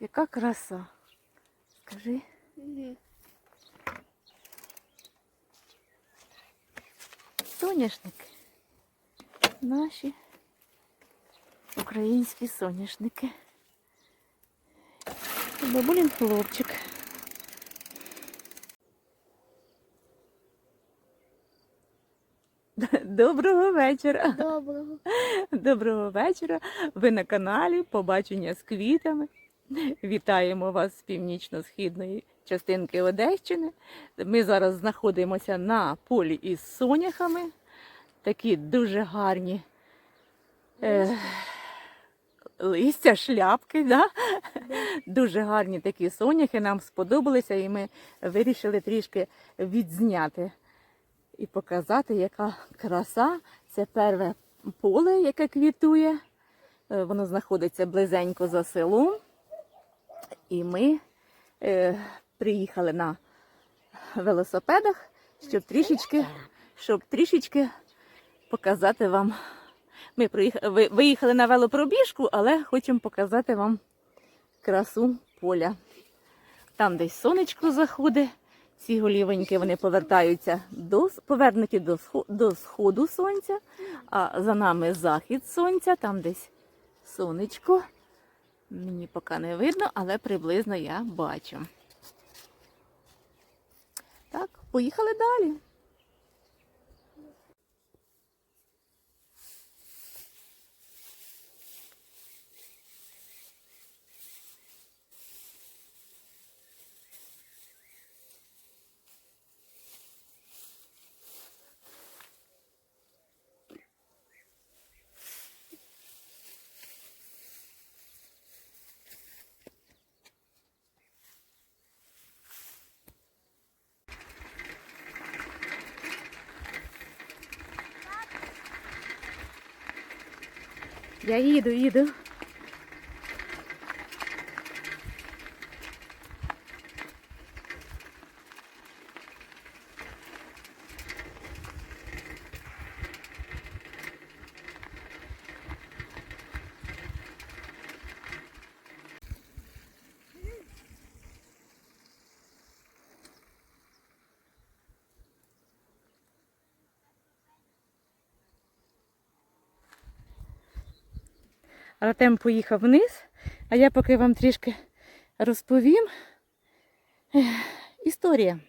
Яка краса. Скажи. Мгм. Соняшники. Наші українські соняшники. Бабулін хлопчик. Доброго вечора. Доброго. Доброго вечора. Ви на каналі Побачення з квітами. Вітаємо вас з північно-східної частинки Одещини. Ми зараз знаходимося на полі із соняхами. Такі дуже гарні е, листя, шляпки. Да? Дуже гарні такі соняхи. Нам сподобалися, і ми вирішили трішки відзняти і показати, яка краса. Це перве поле, яке квітує. Е, Воно знаходиться близенько за селом. І ми е, приїхали на велосипедах, щоб трішечки, щоб трішечки показати вам. Ми приїхали, виїхали на велопробіжку, але хочемо показати вам красу поля. Там десь сонечко заходить. Ці голівоньки вони повертаються до, повернуті до, до сходу сонця, а за нами захід сонця, там десь сонечко. Мені поки не видно, але приблизно я бачу. Так, поїхали далі. Я їду, їду. Артем поїхав вниз, а я поки вам трішки розповім. Історія.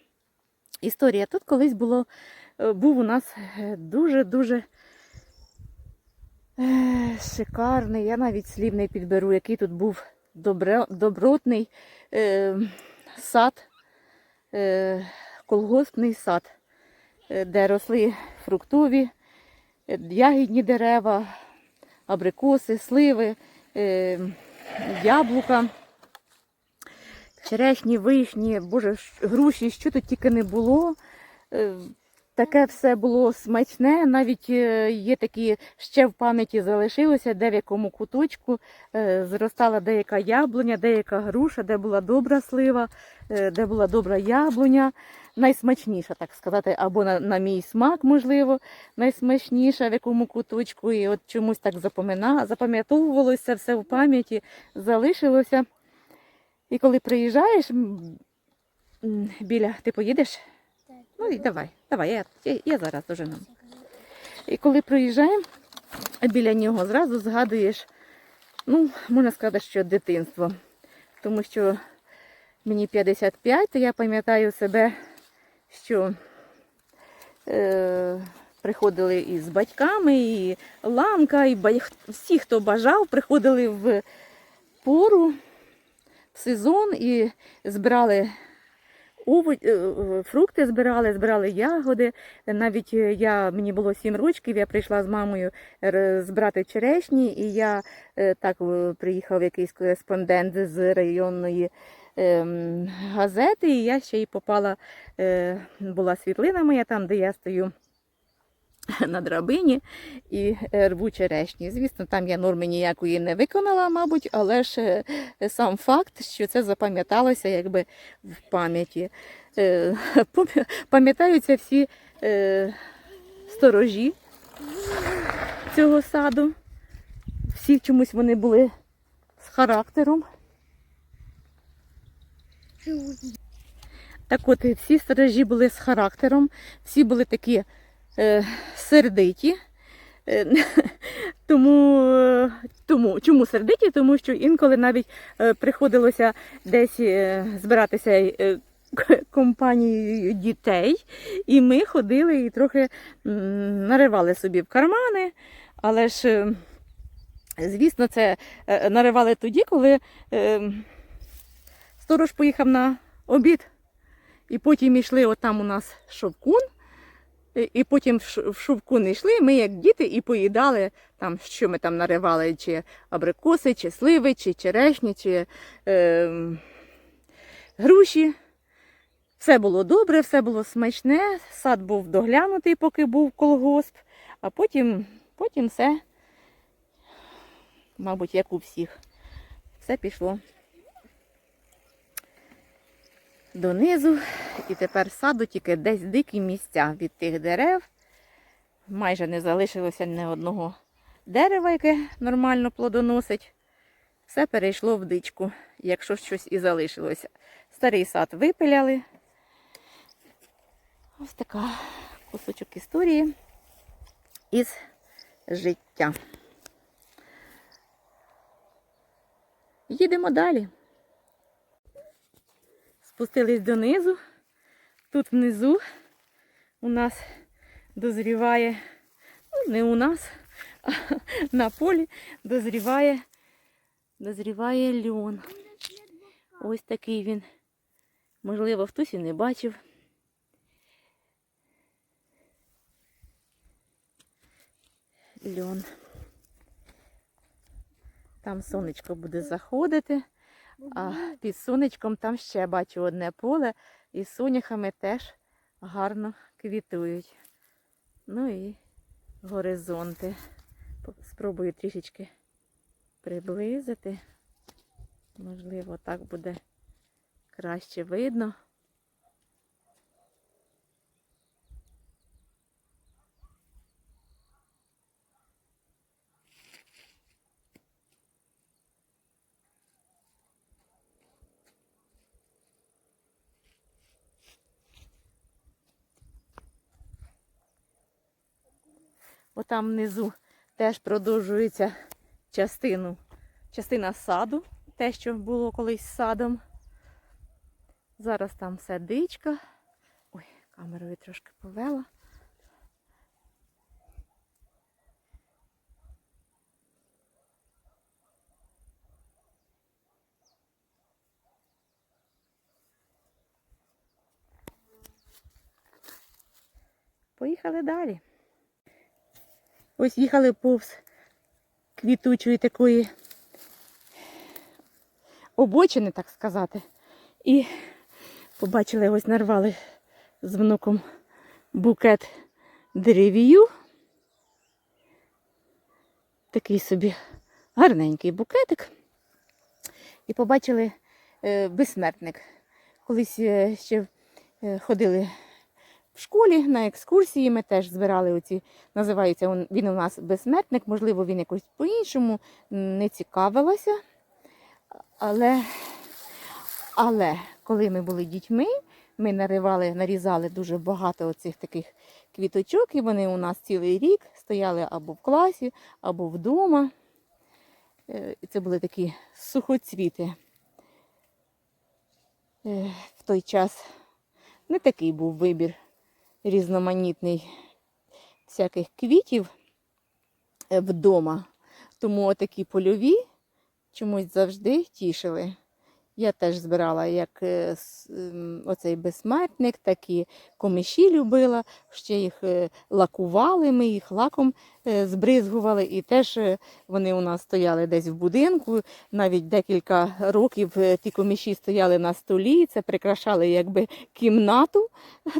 Історія. Тут колись було, е, був у нас дуже-дуже е, шикарний, я навіть слів не підберу, який тут був добре, добротний е, сад, е, колгоспний сад, е, де росли фруктові, ягідні дерева, абрикоси, сливи, е, яблука, черешні, вишні, боже, груші, що тут тільки не було. Таке все було смачне, навіть е, є такі ще в пам'яті залишилося, де в якому куточку е, зростала деяка яблуня, деяка груша, де була добра слива, е, де була добра яблуня, найсмачніша, так сказати, або на, на мій смак, можливо, найсмачніша в якому куточку. І от чомусь так запам'ятовувалося все в пам'яті, залишилося. І коли приїжджаєш біля, ти поїдеш? Ну і давай, давай, я, я, я зараз дожену. І коли приїжджаємо, біля нього зразу згадуєш, ну, можна сказати, що дитинство. Тому що мені 55, то я пам'ятаю себе, що е, приходили і з батьками, і ламка, і ба- всі, хто бажав, приходили в пору, в сезон і збирали фрукти збирали, збирали ягоди. Навіть е, я, мені було сім ручків, я прийшла з мамою збирати черешні, і я е, так е, приїхав якийсь кореспондент з районної ем, газети, і я ще й попала, е, була світлина моя там, де я стою. На драбині і е, рву черешні. Звісно, там я норми ніякої не виконала, мабуть, але ж е, сам факт, що це запам'яталося якби в пам'яті. Е, Пам'ятаються всі сторожі цього саду. Всі чомусь вони були з характером. Так от всі сторожі були з характером, всі були такі сердиті. Е, тому, е, тому, чому сердиті? Тому що інколи навіть е, приходилося десь е, збиратися е, компанією дітей, і ми ходили і трохи наривали собі в кармани, але ж, е, звісно, це е, наривали тоді, коли е, сторож поїхав на обід. І потім йшли, отам у нас шовкун, і- потім в ш- в шовкун йшли, ми як діти і поїдали, там, що ми там наривали, чи абрикоси, чи сливи, чи черешні, чи е, груші. Все було добре, все було смачне, сад був доглянутий, поки був колгосп, а потім, потім все, мабуть, як у всіх, все пішло донизу. І тепер саду тільки десь дикі місця від тих дерев. Майже не залишилося ні одного дерева, яке нормально плодоносить. Все перейшло в дичку, якщо щось і залишилося. Старий сад випиляли. Ось така кусочок історії із життя. Їдемо далі. Спустились донизу. Тут внизу у нас дозріває, ну не у нас, а на полі дозріває, дозріває льон. Ось такий він. Можливо, хтось і не бачив. Льон. Там сонечко буде заходити. А під сонечком там ще бачу одне поле, і соняхами теж гарно квітують. Ну і горизонти. Спробую трішечки приблизити. Можливо, так буде краще видно. Отам внизу теж продовжується частину, частина саду, те, що було колись садом. Зараз там все дичка. Ой, камерою трошки повела. Поїхали далі. Ось їхали повз квітучої такої обочини, так сказати. І побачили, ось нарвали з внуком букет деревію. Такий собі гарненький букетик. І побачили е, безсмертник. Колись е, ще е, ходили в школі на екскурсії. Ми теж збирали оці, називається він, у нас безсмертник, можливо, він якось по-іншому не цікавилася. Але, але коли ми були дітьми, ми наривали, нарізали дуже багато оцих таких квіточок, і вони у нас цілий рік стояли або в класі, або вдома. Е, це були такі сухоцвіти. Е, В той час не такий був вибір різноманітний всяких квітів е, вдома. Тому такі польові чомусь завжди тішили. Я теж збирала як е, ем, оцей безсмертник, так і комиші любила, ще їх е, лакували, ми їх лаком е, збризгували, і теж вони у нас стояли десь в будинку. Навіть декілька років ті комиші стояли на столі, це прикрашали якби кімнату,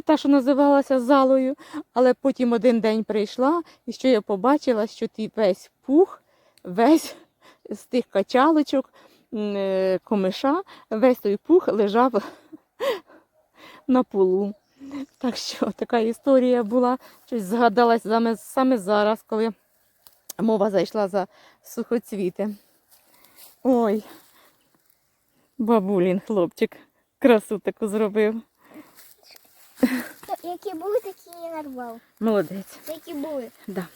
та, що називалася залою. Але потім один день прийшла, і що я побачила, що ті весь пух, весь з тих качалочок, комиша, весь той пух лежав на полу. Так що така історія була. Щось згадалась саме, саме зараз, коли мова зайшла за сухоцвіти. Ой, бабулін хлопчик Красу таку зробив. Які були, такі і нарвав. Молодець. Які були. Да.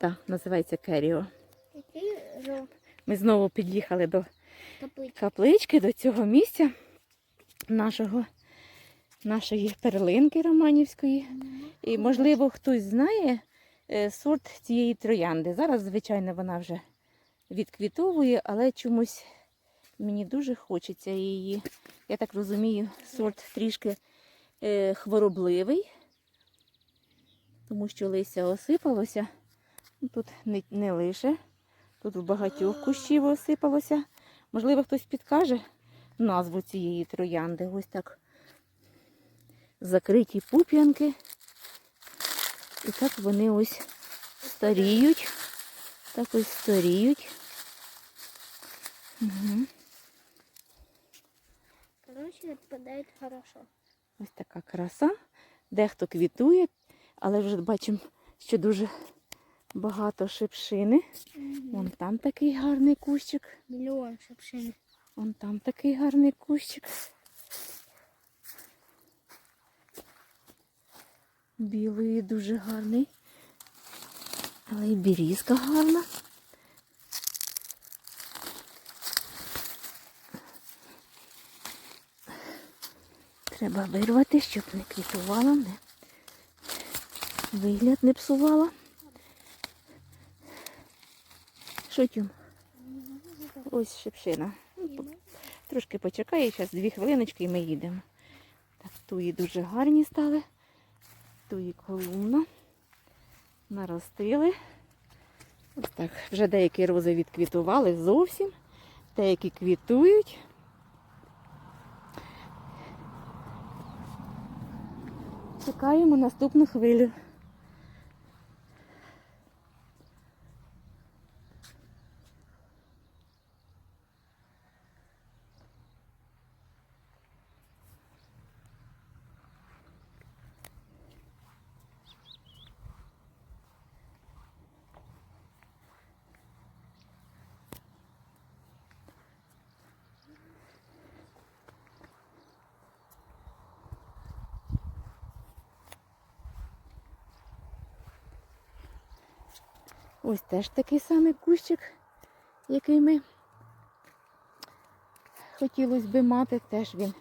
Так, називається Керіо. Ми знову під'їхали до каплички, до цього місця нашого, нашої перлинки романівської. І, можливо, хтось знає е, сорт цієї троянди. Зараз, звичайно, вона вже відквітовує, але чомусь мені дуже хочеться її. Я так розумію, сорт трішки е, хворобливий, тому що листя осипалося. Тут не, не лише, тут у багатьох кущів осипалося. Можливо, хтось підкаже назву цієї троянди. Ось так закриті пуп'янки. І так вони ось старіють. Так ось старіють. Угу. Короче, відпадають хорошо. Ось така краса. Дехто квітує, але вже бачимо, що дуже багато шипшини. Вон там такий гарний кущик. Мільйон шипшин. Вон там такий гарний кущик. Білий дуже гарний. Але і бірізка гарна. Треба вирвати, щоб не квітувала, не вигляд не псувала. Що? Ось шипшина. Ну, Трошки почекає, зараз дві хвилиночки і ми їдемо. Так, туї дуже гарні стали. Туї колумна. Наростили. Ось так. Вже деякі рози відквітували зовсім. Деякі квітують. Чекаємо наступну хвилю. Ось теж такий самий кущик, який ми хотілося би мати. Теж він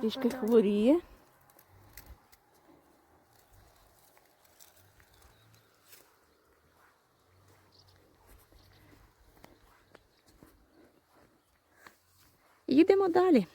трішки хворіє. Їдемо далі.